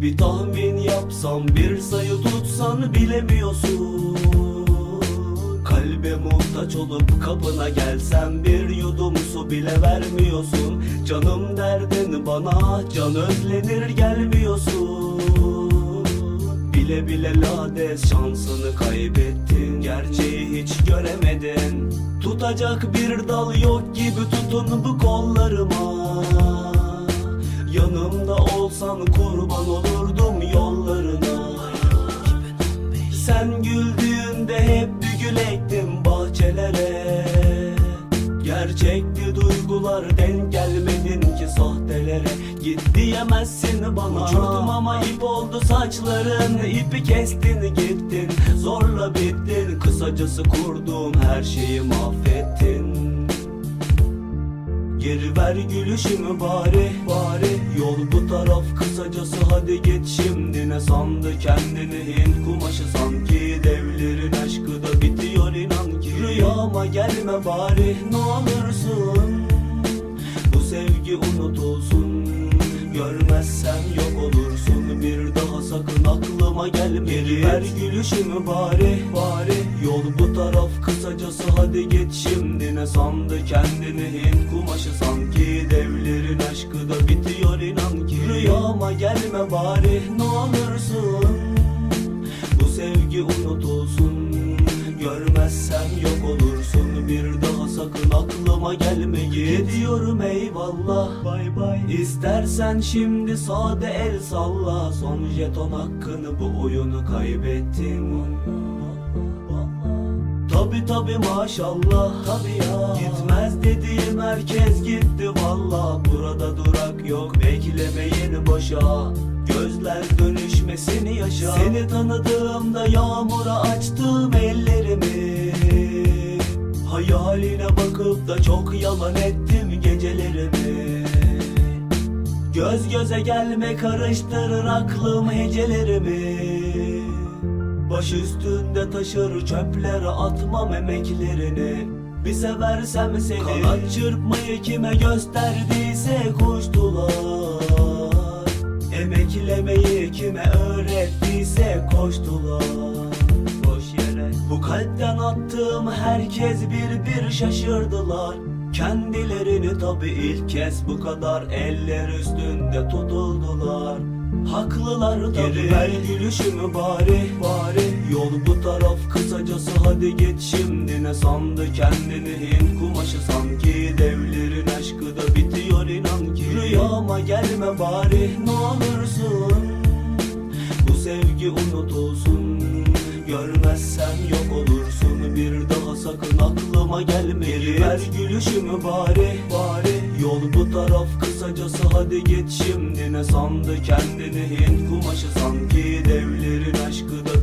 Bir tahmin yapsam bir sayı tutsan bilemiyorsun. Kalbe muhtaç olup kapına gelsem bir yudum su bile vermiyorsun. Canım derdin bana can özlenir gelmiyorsun. Bile bile lades şansını kaybettin Gerçeği hiç göremedin. Tutacak bir dal yok gibi tutun bu kollarıma Sen güldüğünde hep bir gül ektim bahçelere. Gerçekti duygular denk gelmedin ki sahtelere Git diyemezsin bana. Uçurdum ama ip oldu saçların. İpi kestin gittin. Zorla bittin. Kısacası kurduğum her şeyi mahvettin Geri ver gülüşümü bari. Bari Yol bu taraf kısacası. Hadi git şimdi Ne sandı kendini? Hint kumaşı sanki Devlerin aşkı da bitiyor inan ki. Rüyama gelme bari ne olursun. Bu sevgi unutulsun. Görmezsem yok olursun. Bir daha sakın aklıma gelme. Geri ver gülüşümü bari bari Yol bu taraf kısacası hadi git şimdi. Ne sandı kendini? Hint kumaşı sanki. Devlerin aşkı da bitiyor inan ki. Rüyama gelme bari ne olursun. Bu sevgi unutulsun Görmezsem yok olursun. Bir daha sakın aklıma gelme. Gidiyorum eyvallah. Bay bay. İstersen şimdi sade el salla. Son jeton hakkını bu oyunu kaybettin Tabi tabi maşallah. Tabi ya. Gitmez dediğim herkes gitti valla Burada durak yok beklemeyin boşa. Gözler dönüşmesini yaşa. Seni tanıdığımda yağmura açtım ellerimi. Hayaline bakıp da çok yalan ettim gecelerimi. Göz göze gelme karıştırır aklım hecelerimi Baş üstünde taşır çöplere atmam emeklerini. Bir seversem seni Kanat. çırpmayı kime gösterdiyse koştular. Emeklemeyi kime öğrettiyse koştular. Boş yere. Bu kalpten attığım herkes bir bir şaşırdılar. Kendilerini tabi ilk kez bu kadar eller üstünde tutuldular Haklılar tabi Geri. ver gülüşümü bari bari. Yol bu taraf kısacası hadi git şimdi. Ne sandı kendini? Hint kumaşı sanki. Devlerin aşkı da bitiyor inan ki. Rüyama gelme bari ne olursun. Bu sevgi unutulsun. Görmezsem yok olursun. Bir daha sakın aklıma gelme. Geri ver gülüşümü bari bari Yol bu taraf kısacası hadi git şimdi. Ne sandı kendini? Hint kumaşı sanki Devlerin aşkı da